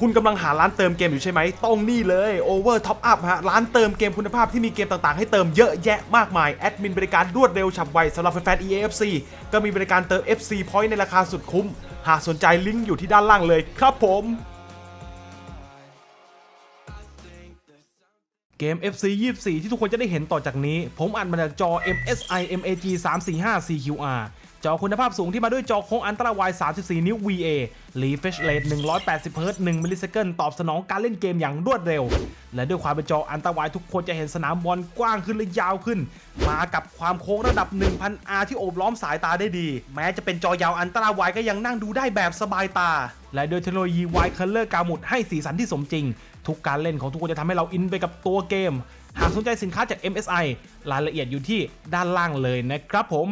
คุณกำลังหาร้านเติมเกมอยู่ใช่ไหมต้องนี่เลย Over Top Up ฮะ ร้านเติมเกมคุณภาพที่มีเกมต่างๆ ให้เติมเยอะแยะมากมาย แอดมินบริการรวดเร็วฉับไวสำหรับแฟนๆ EAFC ก็มีบริการเติม FC Point ในราคาสุดคุ้ม หากสนใจลิงก์อยู่ที่ด้านล่างเลยครับผมเกม FC 24 ที่ทุกคนจะได้เห็นต่อจากนี้ ผมอัดมาจากจอ MSI MAG 345 CQR จอคุณภาพสูงที่มาด้วยจอโค้งอันตราไวด์34 นิ้ว VA Refresh Rate 180 Hz 1มิลลิเซคันตอบสนองการเล่นเกมอย่างรวดเร็ว และด้วยความเป็นจออันตราไวทุกคนจะเห็นสนามบอลกว้างขึ้นและยาวขึ้น มากับความโค้งระดับ 1000R ที่โอบล้อมสายตาได้ดี แม้จะเป็นจอยาวอันตราไวก็ยังนั่งดูได้แบบสบายตา และด้วยเทคโนโลยี Wide Color กาหมุดให้สีสันที่สมจริง ทุกการเล่นของทุกคนจะทำให้เราอินไปกับตัวเกม หากสนใจสินค้าจาก MSI รายละเอียดอยู่ที่ด้านล่างเลยนะครับผม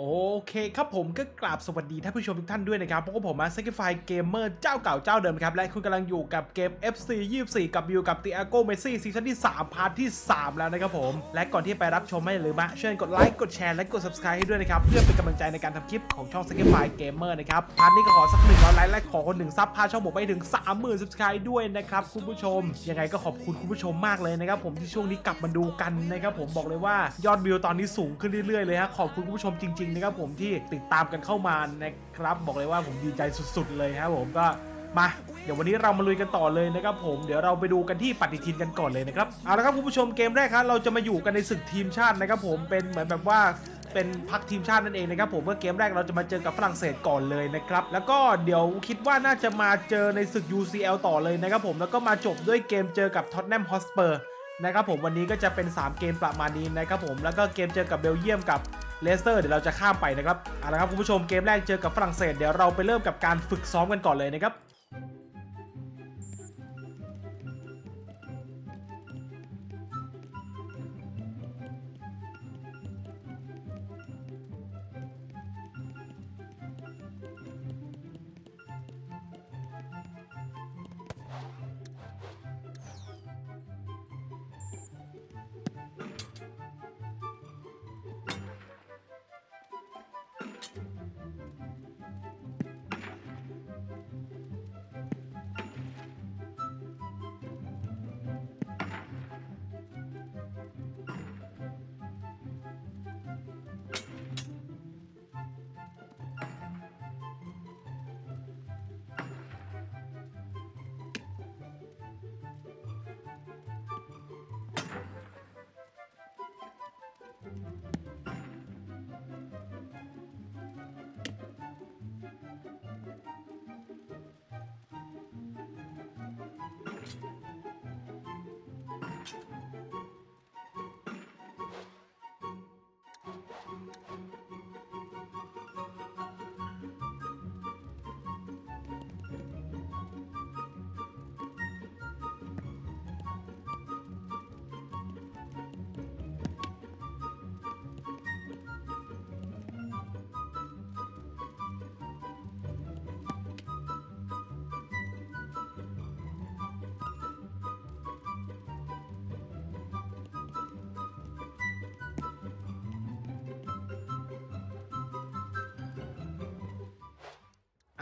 โอเคครับผมก็กราบสวัสดีท่านผู้ชมทุกท่านด้วยนะครับพวกผมมา s a c r i f y Gamer เจ้าเก่าเจ้าเดิมครับ และคุณกำลังอยู่กับเกม FC 24 กับวิวกับติอาโกเมซี่ซีซั่นที่ 3 พาร์ทที่ 3 แล้วนะครับผม และก่อนที่ไปรับชมไม่ลืมมาช่วยกดไลค์กดแชร์และกด subscribe ให้ด้วยนะครับ เพื่อเป็นกำลังใจในการทำคลิปของช่อง s a c r i f y Gamer นะครับ พาร์ทนี้ก็ขอสักหนึ่งร้อยไลค์และขอคนหนึ่งซับพาช่องผมไปถึง 30,000 subscribe ด้วยนะครับคุณผู้ชม ยังไงก็ขอบคุณคุณผู้ชมมากเลยนะครับผมที่ช่วงนี้กลับมาดูกันนะครับผมบอกเลยว่ายอดวิวตอนนี้สูงขึ้นเรื่อยๆเลยฮะขอบคุณคุณผู้ชมจริงๆนะครับผมที่ติดตามกันเข้ามานะครับ บอกเลยว่าผมดีใจสุดๆเลยครับผมก็มาเดี๋ยววันนี้เรามาลุยกันต่อเลยนะครับผมเดี๋ยวเราไปดูกันที่ปฏิทินกันก่อนเลยนะครับเอาละครับคุณผู้ชมเกมแรกครับเราจะมาอยู่กันในศึกทีมชาตินะครับผมเป็นเหมือนแบบว่าเป็นพักทีมชาตินั่นเองนะครับผมเมื่อเกมแรกเราจะมาเจอกับฝรั่งเศสก่อนเลยนะครับแล้วก็เดี๋ยวคิดว่าน่าจะมาเจอในศึก UCL ต่อเลยนะครับผมแล้วก็มาจบด้วยเกมเจอกับท็อตแนมฮอสเปอร์นะครับผมวันนี้ก็จะเป็น 3 เกมประมาณนี้นะครับผมแล้วก็เกมเจอกับเบลเยียมกับ เลสเตอร์เดี๋ยวเราจะข้ามไปนะครับเอาละครับคุณผู้ชมเกมแรกเจอกับฝรั่งเศสเดี๋ยวเราไปเริ่มกับการฝึกซ้อมกันก่อนเลยนะครับ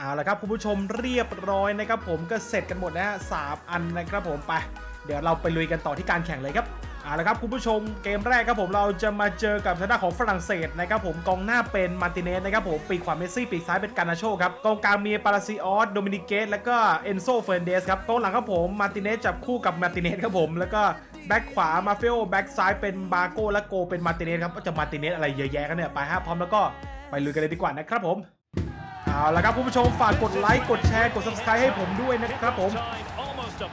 เอาละครับคุณผู้ชมเรียบร้อยนะครับผมก็เสร็จกันหมดนะฮะสามอันนะครับผมไป เดี๋ยวเราไปลุยกันต่อที่การแข่งเลยครับเอาละครับคุณผู้ชมเกมแรกครับผมเราจะมาเจอกับทางด้านของฝรั่งเศสนะครับผมกองหน้าเป็นมาร์ติเนสนะครับผมปีกขวาเมสซี่ปีกซ้ายเป็นการนาโชครับกองกลางมีปาราซิออสโดมินิเกสแล้วก็เอนโซเฟรนเดสครับกองหลังครับผมมาร์ติเนสจับคู่กับมาร์ติเนสครับผมแล้วก็แบ็คขวามาเฟโอแบ็คซ้ายเป็นบาโก้และโกเป็นมาร์ติเนสครับก็จะมาร์ติเนสอะไรเยอะแยะกันเนี่ยไปฮะพร้อมแล้วก็ไปลุยกันเลยดีกว่านะครับผม เอาละครับคุณผู้ชมฝากกดไลค์กดแชร์กด subscribe ให้ผมด้วยนะครับผม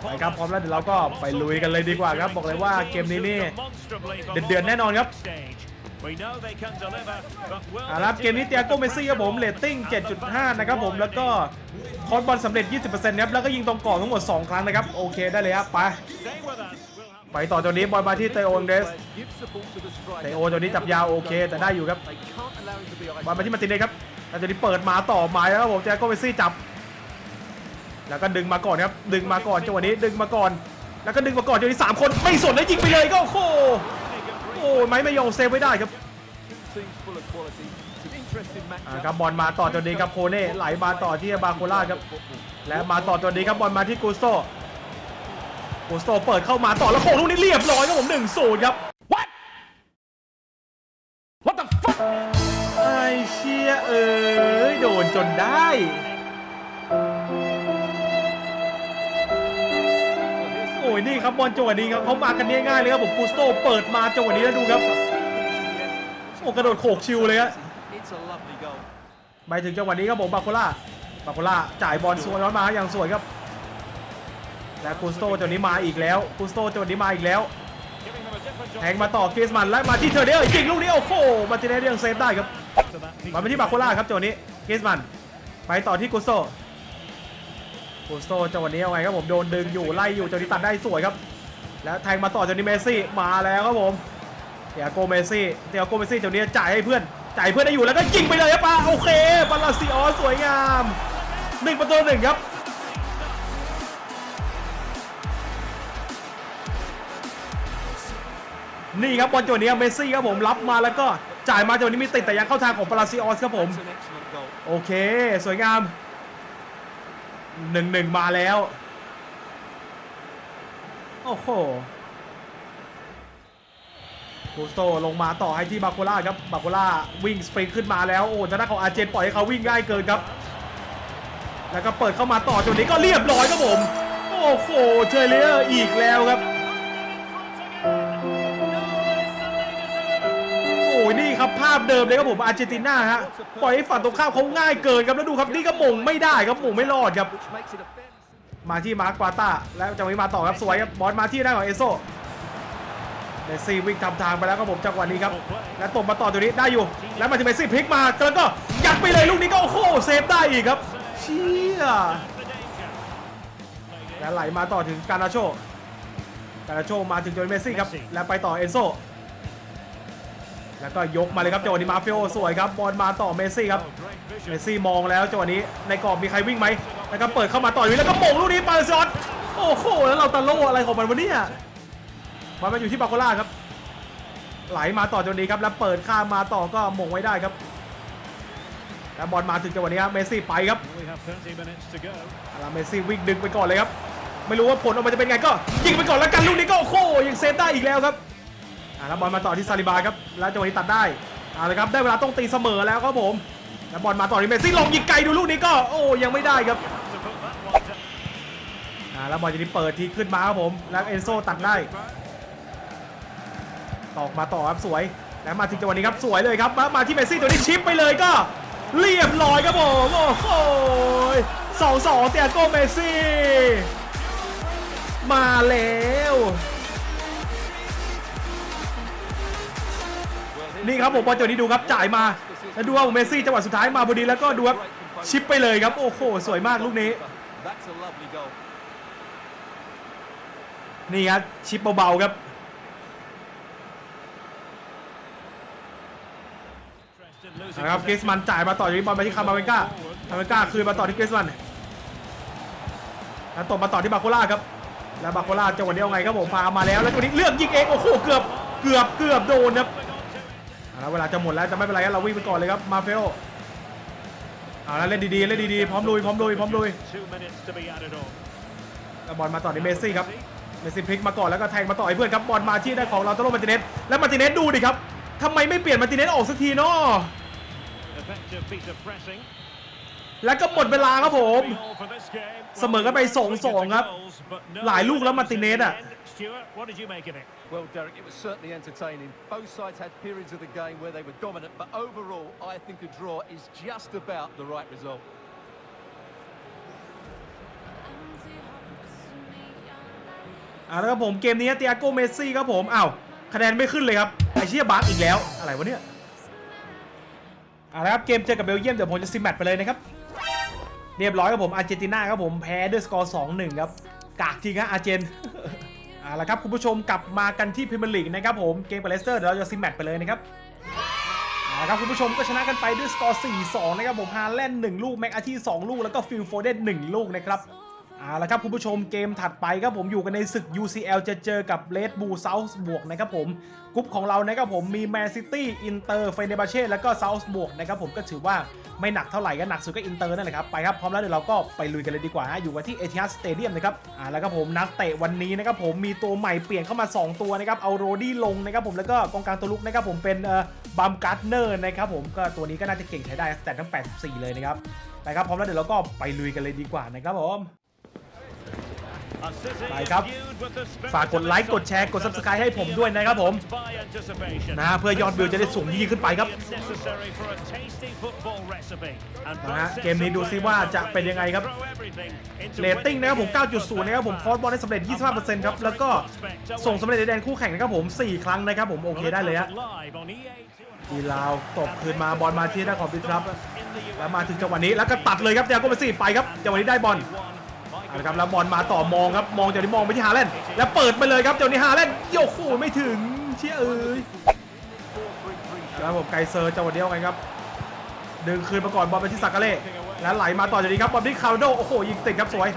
ไปครับพร้อมแล้วเดี๋ยวเราก็ไปลุยกันเลยดีกว่าครับ บอกเลยว่าเกมนี้นี่เดือดแน่นอนครับเอาละครับเกมนี้เตียโกเมซี่ครับผมเรตติ้ง 7.5 นะครับผมแล้วก็คอร์บอลสำเร็จ 20%ครับแล้วก็ยิงตรงกรอบทั้งหมด 2 ครั้งนะครับ โอเคได้เลยครับไปไปต่อจากนี้บอลมาที่เตโออังเดสเตโอตัวนี้จับยาวโอเค แต่ได้อยู่ครับบอลมาที่มาตินเนครับ แล้วตัวนี้เปิดมาต่อหมาแล้วครับผมเตียโกเมซี่จับ แล้วก็ดึงมาก่อนครับ ดึงมาก่อนจังหวะนี้ดึงมาก่อน แล้วก็ดึงมาก่อนจังหวะนี้สามคนไม่สนแล้วยิงไปเลยก็โอ้โหโอ้ยไม้ไม่ยอมเซฟไว้ได้ครับครับบอลมาต่อจนดีครับโคเน่ไหลมาต่อที่บาโคล่าครับ และมาต่อตัวนี้ครับบอลมาที่กูสโตกูสโตเปิดเข้ามาต่อแล้วโค้งลูกนี้เรียบร้อยครับผมหนึ่งศูนย์ครับ What What the fuck เชียเอ้ยโดนจนได้โอ้ยนี่ครับบอลจังหวะนี้ครับเขามากันง่ายๆเลยครับผมกูสโตเปิดมาจังหวะนี้แล้วดูครับโอ้กระโดดโขกชิวเลยฮะ It's a lovely goal. หมายถึงจังหวะนี้ครับผมบาโคล่าบาโคล่าจ่ายบอลสวนมาอย่างสวยครับและกูสโตจังหวะนี้มาอีกแล้วกูสโตจังหวะนี้มาอีกแล้วแทงมาต่อเกสมันและมาที่เทอเดลยิงลูกนี้โอ้โหมาติเนสยังเซฟได้ครับ มาไปที่บาโคล่าครับจังหวะนี้เกสมันไปต่อที่กูสโตกูสโตจังหวะนี้เอาไงครับผมโดนดึงอยู่ไล่อยู่จังหวะนี้ตัดได้สวยครับ แล้วแทงมาต่อจังหวะนี้เมสซี่มาแล้วครับผมเตียโกเมสซี่เตียโกเมสซี่จังหวะนี้จ่ายให้เพื่อนจ่ายเพื่อนได้อยู่แล้วก็ยิงไปเลยครับป้าโอเคปาลาซิออสสวยงามหนึ่งประตูหนึ่งครับนี่ครับบอลจังหวะนี้เมสซี่ครับผมรับมาแล้วก็ จ่ายมาจังหวะนี้มีติดแต่ยังเข้าทางของปาลาซิออสครับผม โอเค สวยงามหนึ่งหนึ่งมาแล้ว โอ้โหกูสโตลงมาต่อให้ที่บาโคล่าครับบาโคล่าวิ่งสปริงขึ้นมาแล้วโอ้จะได้ของอาร์เจนปล่อยให้เขาวิ่งง่ายเกินครับ แล้วก็เปิดเข้ามาต่อจนนี้ก็เรียบร้อยครับผม โอ้โหเชยเลอร์อีกแล้วครับ ยนี่ครับภาพเดิมเลยครับผมอาร์เจนตินาฮะปล่อยให้ฝั่งตรงข้ามเขาง่ายเกินครับแล้วดูครับนี่ก็ม่งไม่ได้ครับม่งไม่รอดครับ มาที่มาร์ควาต้าแล้วจังหวะนี้มาต่อครับสวยครับบอลมาที่ได้าของเอโซเมสซี่วิ่งทำทางไปแล้วครับผมจังหวะนี้ครับและตบมาต่อตัวนี้ได้อยู่ แล้วมาที่เมสซี่พลิกมาแล้วก็ยัดไปเลยลูกนี้ก็โอ้โหเซฟได้อีกครับเชี่ยและไหลมาต่อถึงการาโชการาโชมาถึงโจนเมสซี่ครับแล้วไปต่อเอโซ แล้วก็ยกมาเลยครับจังหวะนี้มาเฟโอสวยครับบอลมาต่อเมสซี่ครับเมสซี่มองแล้วจังหวะนี้ในกรอบมีใครวิ่งไหมแล้วก็เปิดเข้ามาต่อยแล้วก็โป่งลูกนี้ปาซอตโอ้โหแล้วเราตะโลอะไรของมันวะเนี่ยมันมาอยู่ที่บาโคล่าครับ ไหลมาต่อจังหวะนี้ครับแล้วเปิดข้ามมาต่อก็หมงไว้ได้ครับแล้วบอลมาถึงจังหวะนี้ครับเมสซี่ไปครับแล้วเมสซี่วิ่งดึงไปก่อนเลยครับไม่รู้ว่าผลออกมาจะเป็นไงก็ยิงไปก่อนแล้วกันลูกนี้ก็โอ้โหยังเซฟได้อีกแล้วครับ อ่าแล้วบอลมาต่อที่ซาลิบาครับแล้วจังหวะนี้ตัดได้เอาละครับได้เวลาต้องตีเสมอแล้วครับผมแล้วบอลมาต่อที่เมสซี่ลองยิงไกลดูลูกนี้ก็โอ้ยังไม่ได้ครับอ่าแล้วบอลจะนี้เปิดทีขึ้นมาครับผมแล้วเอนโซตัดได้ตอกมาต่อครับสวย แล้วมาถึงจังหวะนี้ครับสวยเลยครับมามาที่เมสซี่ตัวนี้ชิปไปเลยก็เรียบร้อยครับผมโอ้โหสองสองเตียโกเมสซี่มาแล้ว นี่ครับผมบอลจังหวะนี้ดูครับจ่ายมาแล้วดูว่าเมสซี่จังหวะสุดท้ายมาพอดีแล้วก็ดูครับชิปไปเลยครับโอ้โหสวยมากลูกนี้นี่ครับชิปเบาๆครับนะครับเกสมันจ่ายมาต่อจากนี้บอลไปที่คามาเวนก้าคามาเวนก้าคืนมาต่อที่เกสมันแล้วตบมาต่อที่บาโคล่าครับแล้วบาโคล่าจังหวะนี้เอาไงครับผมพามาแล้วแล้วจัวนี้เลือกยิงเองโอ้โหเกือบเกือบเกือบโดนครับ เอาละเวลาจะหมดแล้วจะไม่เป็นไรเราวิ่งไปก่อนเลยครับมาเฟลเอาละเล่นดีๆเล่นดีๆพร้อมลุยพร้อมลุยพร้อมลุยบอลมาต่อในเมสซี่ครับเมสซี่พลิกมาก่อนแล้วก็แทงมาต่อไอ้เพื่อนครับบอลมาที่ได้ของเราตโลมาติเนสแล้วมาติเนสดูดิครับทำไมไม่เปลี่ยนมาติเนสออกสักทีเนาะ แล้วก็หมดเวลาครับผม All for this game. เสมอกันไป 2-2 ครับ หลายลูกแล้วมาร์ติเนสอะ Stuart, what did you make of it? Well, Derek, it was certainly entertaining. Both sides had periods of the game where they were dominant, but overall, I think a draw is just about the right result. อ่าแล้วครับผมเกมนี้เตียโกเมสซี่ครับผมอ้าวคะแนนไม่ขึ้นเลยครับไอเชียบาร์กอีกแล้ว อะไรวะเนี่ยอ่าแล้วครับเกมเจอกับเบลเยียมเดี๋ยวผมจะซิมแมตช์ไปเลยนะครับ เรียบร้อยครับผมอาร์เจนตินาครับผมแพ้ด้วยสกอร์2-1ครับกากจริงฮะอาร์เจนเอาละครับคุณผู้ชมกลับมากันที่พรีเมียร์ลีกนะครับผมเกมกับเลสเตอร์เดี๋ยวเราจะซิมแมตช์ไปเลยนะครับเอาละครับคุณผู้ชมก็ชนะกันไปด้วยสกอร์4-2นะครับผมฮาแลนด์1ลูกแม็กอาที2ลูกแล้วก็ฟิลโฟเดน1ลูกนะครับ เอาละครับคุณผู้ชมเกมถัดไปครับผมอยู่กันในศึก UCL จะเจอกับ Red Bull South บวกนะครับผมกรุ๊ปของเรานะครับผมมี Man City Inter f e n e r b a c h e แล้วก็ South บวกนะครับผมก็ถือว่าไม่หนักเท่าไหร่ก็หนักสุดก็ Inter นั่นแหละครับไปครับพร้อมแล้วเดี๋ยวเราก็ไปลุยกันเลยดีกว่าฮะอยู่กันที่ Etihad Stadium นะครับอ่าแล้วครับผมนักเตะวันนี้นะครับผมมีตัวใหม่เปลี่ยนเข้ามา 2 ตัวนะครับเอาโรดี้ลงนะครับผมแล้วก็กองกลางตัวลุกนะครับผมเป็นเอ่อบัมการ์เนอร์นะครับผมก็ตัวนี้ก็น่าจะเก่งใช้ได้แต่ทั้ง 84 เลยนะครับไปครับพร้อมแล้วเดี๋ยวเราก็ไปลุยกันเลยดีกว่านะครับผม ไปครับฝากกดไลค์กดแชร์กด Subscribe ให้ผมด้วยนะครับผมนะเพื่อยอดวิวจะได้สูงยิ่งขึ้นไปครับนะฮะเกมนี้ดูซิว่าจะเป็นยังไงครับเรตติ้งนะครับผม 9.0 นะครับผมคอร์สบอลได้สำเร็จ 25%ครับแล้วก็ส่งสำเร็จในแดนคู่แข่งนะครับผม 4 ครั้งนะครับผมโอเคได้เลยฮะดีลาวตบคืนมาบอลมาที่หน้าของบิทรับแล้วมาถึงจังหวะนี้แล้วก็ตัดเลยครับยาโกเบซี่ไปครับจังหวะนี้ได้บอล เอาละครับแล้วบอลมาต่อมองครับมองจากนี้มองไปที่ฮาแลนด์แล้วเปิดไปเลยครับจังหนี้ฮาแลนด์โยกโอ้โหไม่ถึงเชี่ยเอ้ยแล้วผมไกเซอร์จังหวะเดียวไงครับ ดึงคืนมาก่อนบอลไปที่ซากาเล่แล้วไหลมาต่อจากนี้ครับบอลที่คาร์โดโอ้โหยิงติดครับสวย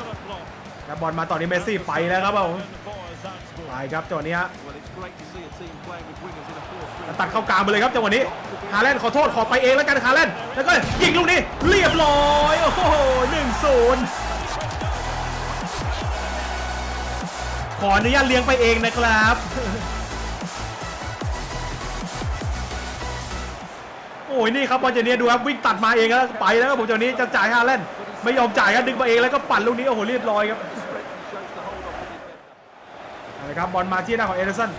แล้วบอลมาต่อที่เมสซี่ไปแล้วครับผมไปครับจังหวะนี้ฮะตัดเข้ากลางไปเลยครับจังหวะนี้ฮาแลนด์ขอโทษขอไปเองแล้วกันฮาแลนด์แล้วก็ยิงลูกนี้เรียบร้อยโอ้โหหนึ่งศูนย์ ออนุญาตเลี้ยงไปเองนะครับ โอ้ยนี่ครับบอลเจเนียดูครับวิ่งตัดมาเองแล้วไปแล้วครับผมจังหวะนี้จะจ่ายฮาแลนไม่ยอมจ่ายครับดึงมาเองแล้วก็ปั่นลูกนี้โอ้โหเรียบร้อยครับนะครับบอลมาที่หน้าของเอเดอร์สัน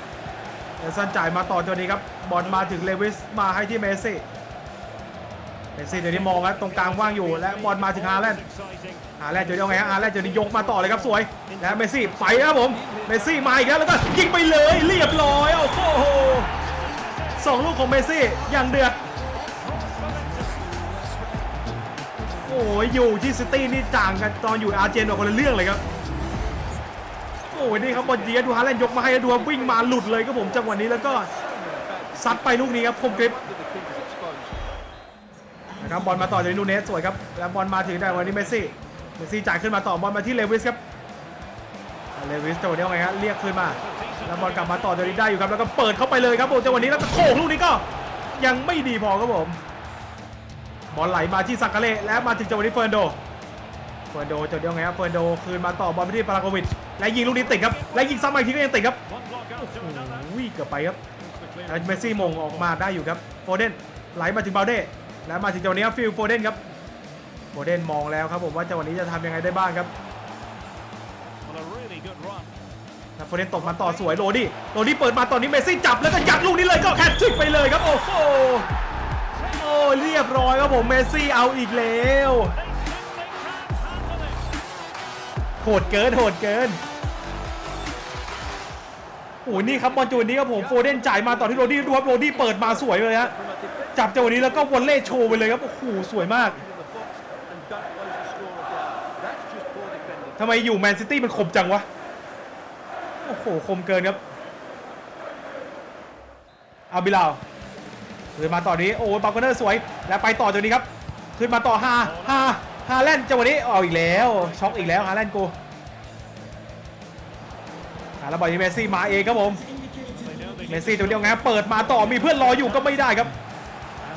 เอเดอร์สันจ่ายมาต่อตัวนี้ครับบอลมาถึงเลวิสมาให้ที่เมสซี่เมสซี่เดี๋ยวนี้มองครับตรงกลางว่างอยู่และบอลมาถึงฮาแลน ด์ฮาแลนด์เดี๋ยวยังไงฮะฮาแลนด์เดี๋ยวนี้ยกมาต่อเลยครับสวยแล้วเมสซี่ไปครับผมเมสซี่มาอีกแล้วแล้วก็ยิงไปเลยเรียบร้อยโอ้โหสองลูกของเมสซี่อย่างเดือดโอ้ยอยู่ที่ซิตี้นี่ต่างกันตอนอยู่อาร์เจนคนละเรื่องเลยครับโอ้ยนี่ครับบอลเดียดูฮาแลนด์ยกมาให้แล้วดูครับวิ่งมาหลุดเลยครับผมจังหวะนี้แล้วก็ซัดไปลูกนี้ครับคมกริบ Did the keeper's exposed. นะครับบอลมาต่อจากนูเนสสวยครับแล้วบอลมาถึงได้วันนี้เมสซี่ เมสซี่จ่ายขึ้นมาต่อบอลมาที่เลวิสครับเลวิสจังหวะนี้เอาไงฮะเรียกขึ้นมา แล้วบอลกลับมาต่อจากนี้ได้อยู่ครับแล้วก็เปิดเข้าไปเลยครับผมจังหวะนี้แล้วโขกลูกนี้ก็ ยังไม่ดีพอครับผมบอลไหลมาที่ซักกาเล่แล้วมาถึงจังหวะนี้เฟิร์นโดเฟิร์นโดจังหวะนี้เอาไงครับเฟิร์นโดคืนมาต่อบอลไปที่ปาราโกวิชและยิงลูกนี้ติดครับและยิงซ้ำมาอีกทีก็ยังติดครับโอุ้ยเกือบไปครับเมสซี่มงออกมาได้อยู่ครับโฟเดนไหลมาถึงบาเด้แล้วมาถึงจังหวะนี้ฟิลโฟเดนครับ โฟเดนมองแล้วครับผมว่าจังหวะนี้จะทำยังไงได้บ้างครับโฟเดนตกมาต่อสวยโรดี้โรดี้เปิดมาตอนนี้เมซี่จับแล้วก็ยัดลูกนี้เลยก็แคททริกไปเลยครับโอ้โหโอ้เรียบร้อยครับผมเมซี่เอาอีกแล้วโหดเกินโหดเกินโอ้โหนี่ครับบอลจูนนี้ครับผมโฟเดนจ่ายมาต่อที่โรดี้ดูครับโรดี้เปิดมาสวยเลยฮะจับจังหวะนี้แล้วก็วอลเล่โชว์ไปเลยครับโอ้โหสวยมาก ทำไมอยู่แมนซิตี้มันคมจังวะ โอ้โห คมเกินครับ เอาบิลาวขึ้นมาต่อนี้ โอ้ยบาร์เกอร์สวย แล้วไปต่อจากนี้ครับ ขึ้นมาต่อฮาฮาฮาแลนด์จังหวะนี้เอาอีกแล้ว ช็อกอีกแล้วฮาแลนด์กูแล้วบอลที่เมสซี่มาเองครับผม เมสซี่ตัวเดียวไงเปิดมาต่อมีเพื่อนรออยู่ก็ไม่ได้ครับ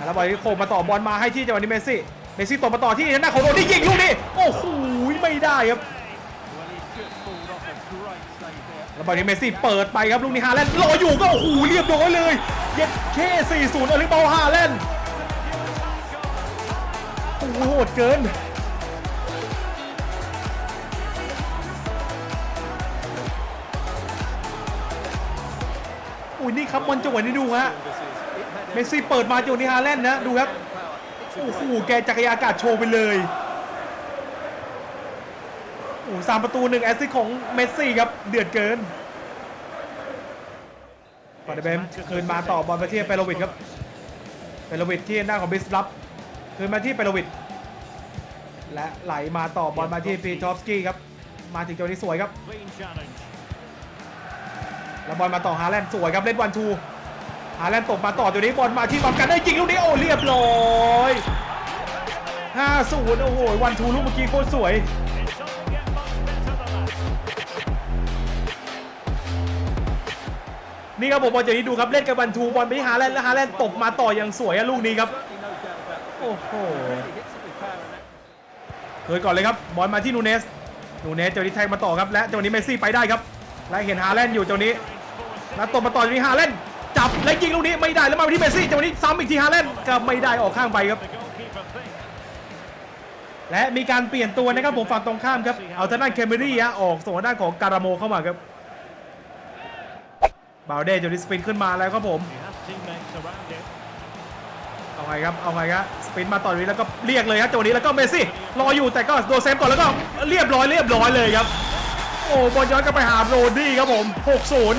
แล้วบอลที่โคมมาต่อ บอลมาให้ที่จังหวะนี้เมสซี่ เมสซี่ตบมาต่อที่หน้าของโรนี่ยิงลูกนี้ โอ้โห ไม่ได้ครับแล้วบอลนี้เมสซี่เปิดไปครับลูกนี้ฮาแลนด์รออยู่ก็โอ้โหเรียบร้อยเลย เย็ดเค4-0อลิบอลฮาแลนด์โอ้โหโหดเกินอุ้ยนี่ครับบอลจังหวะนี้ดูฮะเมสซี่เปิดมาจังหวะนี้ฮาแลนด์นะดูครับโอ้โหแกจักรยานอากาศโชว์ไปเลย โอ้สามประตูหนึ่งแอสซิสของเมสซี่ครับเดือดเกินฟอร์เดเบมคืนมาต่อบอลไปที่เปโลวิดครับเปโลวิดที่หน้าของบิสลับคืนมาที่เปโลวิดและไหลมาต่อบอลมาที่ปีทอฟสกี้ครับมาถึงจังหวะนี้สวยครับแล้วบอลมาต่อฮาแลนด์สวยครับเล่นวันทูฮาแลนด์ตกมาต่อตัวนี้บอลมาที่บัมกันได้จริงลูกนี้โอ้เรียบร้อย 5-0 โอ้โหวันทูลูกเมื่อกี้โคตรสวย นี่ครับผมบอลจากนี้ดูครับเล่นกับบันทูบอลไปที่ฮาแลนด์แล้วฮาแลนด์ตบมาต่ออย่างสวยอะลูกนี้ครับโอ้โหเคยก่อนเลยครับบอลมาที่นูเนสนูเนสเจ้านี้แทงมาต่อครับและเจ้านี้เมสซี่ไปได้ครับและเห็นฮาแลนด์อยู่เจ้านี้แล้วตบมาต่อเจ้านี้ฮาแลนด์จับและยิงลูกนี้ไม่ได้แล้วมาที่เมสซี่เจ้านี้ซ้ำอีกทีฮาแลนด์ก็ไม่ได้ออกข้างไปครับและมีการเปลี่ยนตัวนะครับผมฝั่งตรงข้ามครับเอาทางด้านเคมเบรี่ออกส่งทางด้านของการาโมเข้ามาครับ บาวเดจนิสปินขึ้นมาแล้วครับผมเอาไงครับ เอาไงครับ สปินมาต่อนี้แล้วก็เรียกเลยครับจังหวะนี้แล้วก็เมซี่รออยู่แต่ก็โดนเซฟก่อนแล้วก็เรียบร้อยเรียบร้อยเลยครับ โอ้บอลย้อนกลับไปหาโรดี้ครับผม 6-0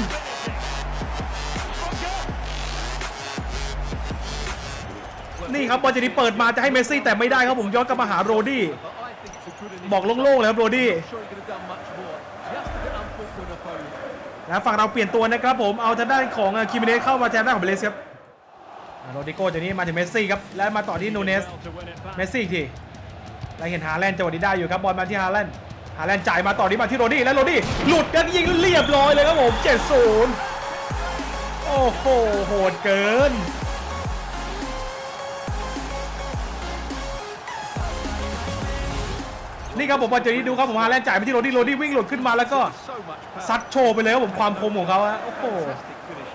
นี่ครับบอลจะนี้เปิดมาจะให้เมสซี่แต่ไม่ได้ครับผมย้อนกลับมาหาโรดี้บอกโล่งๆเลยครับโรดี้ opponent. แล้วฝั่งเราเปลี่ยนตัวนะครับผมเอาทางด้านของคิมิเนสเข้ามาแทนด้านของเบเลสครับโรดิโก้จากนี้มาถึงเมสซี่ครับและมาต่อที่นูเนสเมสซี่ทีแล้วเห็นฮาแลนด์จังหวะนี้ได้อยู่ครับบอลมาที่ฮาแลนด์ฮาแลนด์จ่ายมาต่อนี้มาที่โรดี้และโรดี้หลุดกันยิงเรียบร้อยเลยครับผม 7-0 โอ้โหโหดเกิน นี่ครับผมบอลจากนี้ดูครับผมฮาแลนด์จ่ายไปที่โรดี้โรดี้วิ่งหลุดขึ้นมาแล้วก็ So much power. ซัดโชว์ไปเลยครับผมความคมของเขาอะโอ้โห Fantastic finish.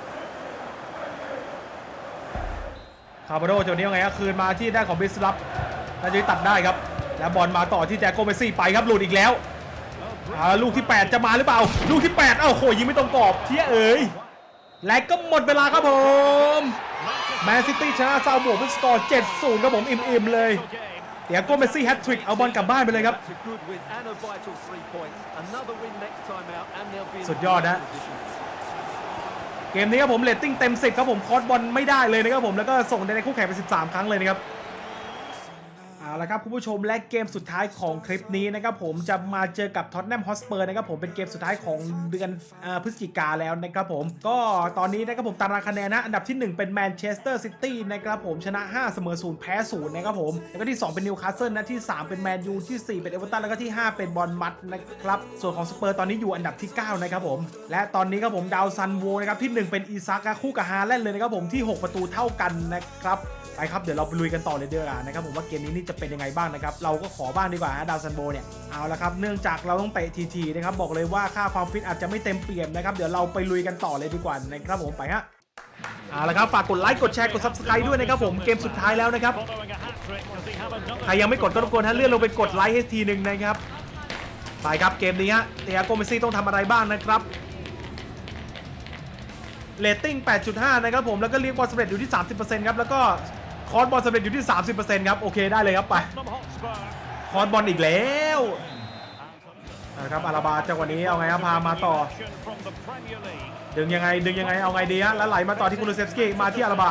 คาร์บาโดจังหวะนี้ยังไงครับคืนมาที่ด้านของบิสลับแล้วจะตัดได้ครับ แล้วบอลมาต่อที่แจ็คโกเมสซี่ไปครับหลุดอีกแล้วอ่าลูกที่ 8 จะมาหรือเปล่า ลูกที่ 8 เอ้าโหยิงไม่ตรงกรอบเที่ยเอ๋ยและก็หมดเวลาครับผมแมนซิตี้ชนะซาวบวกเป็นสกอร์ 7-0 ครับผมอิ่มๆเลย Game. เดี๋ยวโกเมสซี่แฮตทริกเอาบอลกลับบ้านไปเลยครับ That's a good win and a vital three points. Another win next time out and they'll be in สุดยอดนะ a position. เกมนี้ครับผมเรตติ้งเต็ม 10 ครับผมคอร์สบอลไม่ได้เลยนะครับผมแล้วก็ส่งในคู่แข่งไป 13 ครั้งเลยนะครับ เอาละครับคุณผู้ชมและเกมสุดท้ายของคลิปนี้นะครับผมจะมาเจอกับท็อตแนมฮอสเปอร์นะครับผมเป็นเกมสุดท้ายของเดือนอพฤศจิกาแล้วนะครับผมก็ตอนนี้นะครับผมตารางคะแนนนะอันดับที่ 1 เป็นแมนเชสเตอร์ซิตี้นะครับผมชนะ 5 เสมอ0แพ้0นะครับผมแล้วก็ที่ 2 เป็นนิวคาสเซิลนะที่ 3 เป็นแมนยูที่ 4 เป็นเอเวอร์ตันแล้วก็ที่ 5 เป็นบอลมัดนะครับส่วนของสเปอร์ตอนนี้อยู่อันดับที่ 9 นะครับผม และตอนนี้ครับผมดาวซันโวนะครับที่ 1 เป็นอีซักคู่กับฮาแลนด์เลยนะครับผมที่ 6 ประตูเท่ากันนะครับ ไปครับเดี๋ยวเราไปลุยกันต่อเลยเดียวานะครับผมว่าเกมนี้นี่จะเป็นยังไงบ้างนะครับเราก็ขอบ้างดีกว่าฮะดาวซันโบเนี่ยเอาละครับเนื่องจากเราต้องเตะทีทีนะครับบอกเลยว่าค่าความฟิตอาจจะไม่เต็มเปี่ยมนะครับเดี๋ยวเราไปลุยกันต่อเลยดีกว่านะครับผมไปฮะเอาละครับฝากกดไลค์กดแชร์กด subscribe ด้วยนะครับผมเกมสุดท้ายแล้วนะครับใครยังไม่กดก็รบกวนฮะเลื่อนลงไปกดไลค์ให้ทีหนึ่งนะครับไปครับเกมนี้ฮะเตียโกเมซี่ต้องทำอะไรบ้างนะครับเรตติ้ง 8.5 นะครับผม แล้วก็เรียกบอลสำเร็จอยู่ที่ 30%ครับ แล้วก็ คอร์สบอลสำเร็จอยู่ที่ 30%ครับ โอเคได้เลยครับไป คอร์สบอลอีกแล้วนะครับอาราบาจังหวะนี้เอาไงครับพามาต่อ ดึงยังไงดึงยังไงเอาไงดีฮะแล้วไหลมาต่อที่คูลูเซฟสกี้มาที่อาราบา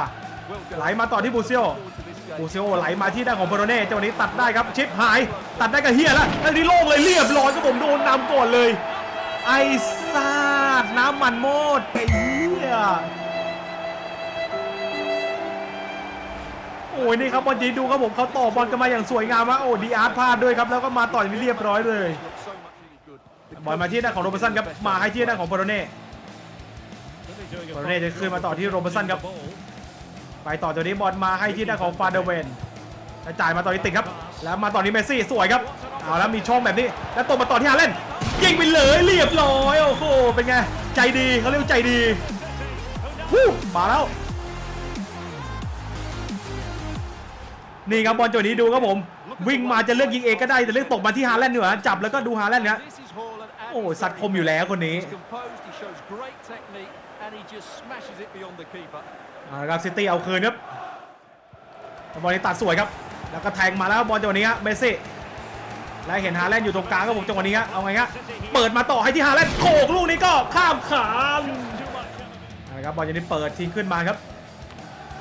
ไหลมาต่อที่บูเซีย Forward to this game. บูเซียวไหลมาที่ด้านของโปโรเน่จังหวะนี้ตัดได้ครับชิปหาย ตัดได้กับเฮียแล้วแล้วนี่โล่งเลยเรียบร้อยครับผมโดนนำก่อนเลย ไอซาดน้ำมันโมดไอเหี้ย โอ้ยนี่ครับบอลจีดูครับผมเขาต่อบอลกันมาอย่างสวยงามมากโอ้ดีอาร์ตพลาดด้วยครับแล้วก็มาต่อยไม่เรียบร้อยเลยบอลมาที่ด้าของโรเบร์สันครับมาให้ที่ด้าของโปโรเน่ Really doing a โปโรเน่จะขึ้นมาต่อที่โรเบร์สันครับไปต่อจากนี้บอลมาให้ที่ด้าของฟาเดเวนจ่ายมาต่อที่ติดครับ แล้วมาต่อที่เมสซี่สวยครับเอาแล้วมีช่องแบบนี้ แล้วตบมาต่อที่ฮาเล่นยิงไปเลยเรียบร้อยโอ้โหเป็นไงใจดีเขาเรียกใจดีฮู้มาแล้ว นี่ครับบอลจังหวะนี้ดูครับผม วิ่งมาจะเลือกยิงเองก็ได้แต่เลือกตกมาที่ฮาแลนด์ดีกว่าจับแล้วก็ดูฮาแลนด์เนี่ยโอ้สัตว์คมอยู่แล้วคนนี้ He's composed, he shows great technique, and he just smashes it beyond the keeper. เอาละครับซิตี้เอาคืนครับบอลนี้ตัดสวยครับ แล้วก็แทงมาแล้วบอลจังหวะนี้ครับเมสซี่และเห็นฮาแลนด์อยู่ตรงกลางครับผมจังหวะนี้ครับเอาไงครับเปิดมาต่อให้ที่ฮาแลนด์โขกลูกนี้ก็ข้ามขาม Too much energy. เอาละครับบอลจังหวะนี้เปิดทิ้งขึ้นมาครับ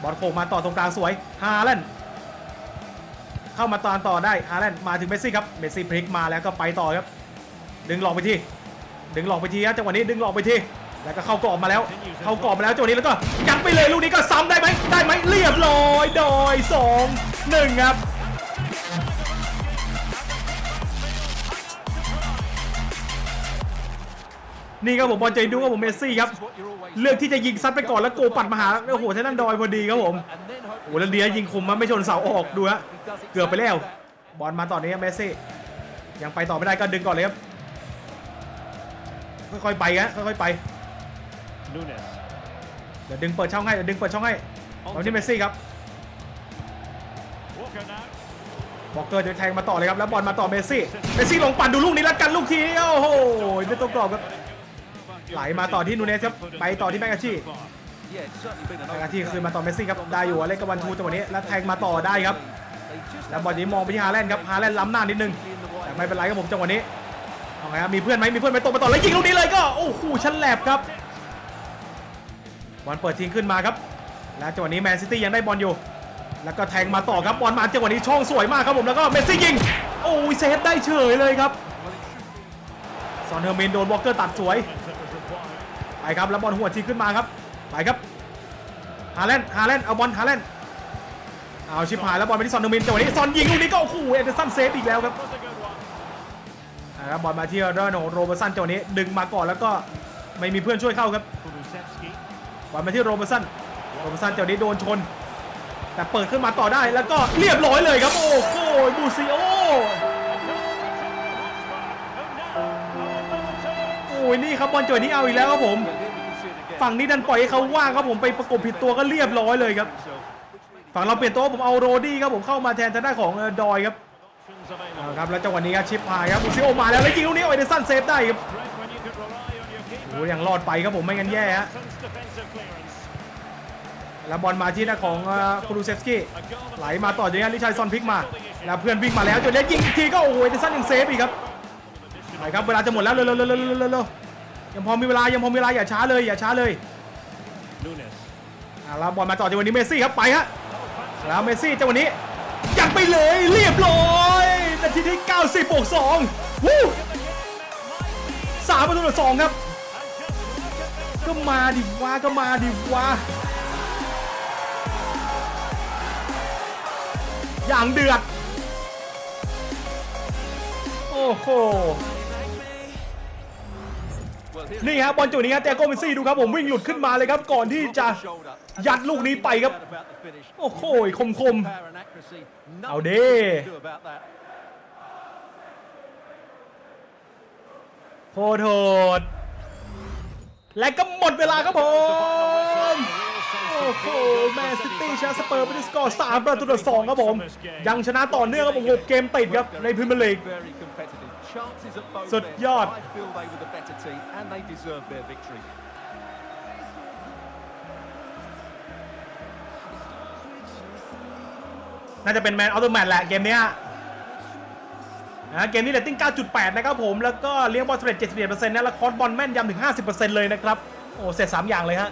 บอลโขกมาต่อตรงกลางสวยฮาแลนด์ เข้ามาตอนต่อได้ฮาแลนด์มาถึงเมสซี่ครับเมสซี่พลิกมาแล้วก็ไปต่อครับ ดึงหลอกไปทีดึงหลอกไปทีครับจังหวะนี้ดึงหลอกไปทีแล้วก็เข้ากรอบมาแล้ว เข้ากรอบมาแล้วจังหวะนี้แล้วก็ยัดไปเลยลูกนี้ก็ซ้ำได้ไหมได้ไหมเรียบร้อยโดยสองหนึ่งครับ นี่ครับผมบอลเจนดูครับผมเมสซี่ครับเลือกที่จะยิงซัดไปก่อนแล้วโกปัดมาหาโอ้โหท่านั่นดอยพอดีครับผมโอ้โหแล้วเดียยิงคมมาไม่ชนเสาออกดูฮะเกือบไปแล้ว บอลมาต่อนี้ครับเมสซี่ยังไปต่อไม่ได้ก็ดึงก่อนเลยครับค่อยๆไปฮะค่อยๆไป Nunes. เดี๋ยวดึงเปิดช่องให้เดี๋ยวดึงเปิดช่องให้ตอนนี้เมสซี่ครับ Walker now. บอกเกอร์จะแทงมาต่อเลยครับแล้วบอลมาต่อเมสซี่เมสซี่ลงปั่นดูลูกนี้แล้วกันลูกทีนี้โอ้โหได้ตัวกรอบครับ ไหลมาต่อที่นูเนสครับไปต่อที่แมกกาชี่แมกกาชี่คืนมาต่อเมสซี่ครับได้อยู่อะเล่นกับวันทูจังหวะนี้แล้วแทงมาต่อได้ครับแล้วบอลนี้มองไปที่ฮาแลนด์ครับฮาแลนด์ล้ำหน้านิดนึงแต่ไม่เป็นไรครับผมจังหวะนี้เอาไงครับมีเพื่อนไหมมีเพื่อนไหมตรงมาต่อแล้วยิงลูกนี้เลยก็โอ้โหชันแหลบครับบอลเปิดทิ้งขึ้นมาครับ และจังหวะนี้แมนซิตี้ยังได้บอลอยู่ แล้วก็แทงมาต่อครับบอลมาจังหวะนี้ช่องสวยมากครับผมแล้วก็เมสซี่ยิงโอ้ยเซฟได้เฉยเลยครับซอนเฮอร์เมนโดนวอลเกอร์ตัดสวย ไปครับแล้วบอลหัวทิ้งขึ้นมาครับ ไปครับฮาแลนด์ฮาแลนด์เอาบอลฮาแลนด์เอาชิบหายแล้วบอลไปที่ซอนเฮอร์เมนจังหวะนี้ซอนยิงลูกนี้ก็โอ้โหเอเดอร์สันเซฟอีกแล้วครับนะครับบอลมาที่เรโนโรเบอร์สันจังหวะนี้ดึงมาก่อนแล้วก็ไม่มีเพื่อนช่วยเข้าครับบอลมาที่โรเบอร์สันโรเบอร์สันจังหวะนี้โดนชน แต่เปิดขึ้นมาต่อได้แล้วก็เรียบร้อยเลยครับโอ้โหบูซิโอ โอ้ยนี่ครับบอลจังหวะนี้เอาอีกแล้วครับผม ฝั่งนี้ดันปล่อยให้เขาว่างครับผมไปประกบผิดตัวก็เรียบร้อยเลยครับ ฝั่งเราเปลี่ยนตัวผมเอาโรดี้ครับผมเข้ามาแทนทางด้านของดอยครับครับแล้วจังหวะนี้ครับชิปพายครับบูซิโอมาแล้วแล้วยิงลูกนี้โอ้ยเดซันเซฟได้ครับโอ้ยังรอดไปครับผมไม่งั้นแย่ฮะแล้วบอลมาที่หน้าของคูรูเซฟสกี้ไหลมาต่อจากนี้ลิชัยซอนพลิกมา แล้วเพื่อนวิ่งมาแล้วจนได้ยิงอีกทีก็โอ้โหเดซันยังเซฟอีกครับไปครับเวลาจะหมดแล้วเร็วๆๆๆๆๆ ยังพอมีเวลายังพอมีเวลาอย่าช้าเลยอย่าช้าเลย Nunes. อ่าแล้วบอลมาต่อจากวันนี้เมสซี่ครับไปฮะแล้วเมสซี่จังหวะนี้ยังไปเลยเรียบร้อยนาทีที่ 90บวก2วู้สามประตูต่อสองครับ ก็มาดิวะก็มาดิวะอย่างเดือด โอ้โห นี่ครับบอลจุดนี้ครับเตโก้เมสซี่ดูครับผมวิ่งหลุดขึ้นมาเลยครับ ก่อนที่จะยัดลูกนี้ไปครับ โอ้โหคมคมเอาเดิๆโคตรโหดและก็หมดเวลาครับผม โอ้โห แมนซิตี้ชนะสเปอร์ไปด้วยสกอร์3ประตูต่อ2ครับผม ยังชนะต่อเนื่องครับผม6เกมติดครับในพรีเมียร์ลีก สุดยอด น่าจะเป็นแมนออฟเดอะแมตช์แหละเกมเนี้ยนะเกมนี้เรตติ้ง 9.8 นะครับผม แล้วก็เลี้ยงบอลสำเร็จ71%นะแล้วคอร์สบอลแม่นยำถึง 50%เลยนะครับ โอ้เสร็จ 3 อย่างเลยฮะ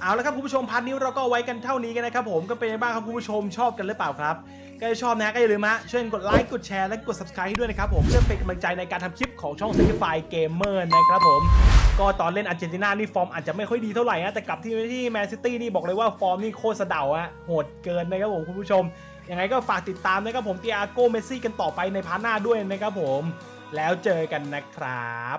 เอาละครับคุณผู้ชมพาร์ทนี้เราก็เอาไว้กันเท่านี้กันนะครับผมก็เป็นยังไงบ้างครับคุณผู้ชมชอบกันหรือเปล่าครับ ก็ถ้าชอบนะก็อย่าลืมฮะช่วยกดไลค์กดแชร์และกด subscribe ให้ด้วยนะครับผมเพื่อเป็นกำลังใจในการทำคลิปของช่อง s ซ t i f y Gamer นะครับผมก็ตอนเล่นอาร์เจนตินานี่ฟอร์มอาจจะไม่ค่อยดีเท่าไหร่นะแต่กลับที่ที่แมนซิตี้นี่บอกเลยว่าฟอร์มนี่โคตรสะเดาอะโหดเกินนะครับผมคุณผู้ชมยังไงก็ฝากติดตามนะครับผมเตีอาโก้เมสซี่กันต่อไปในพาร์ทหน้าด้วยนะครับผม แล้วเจอกันนะครับ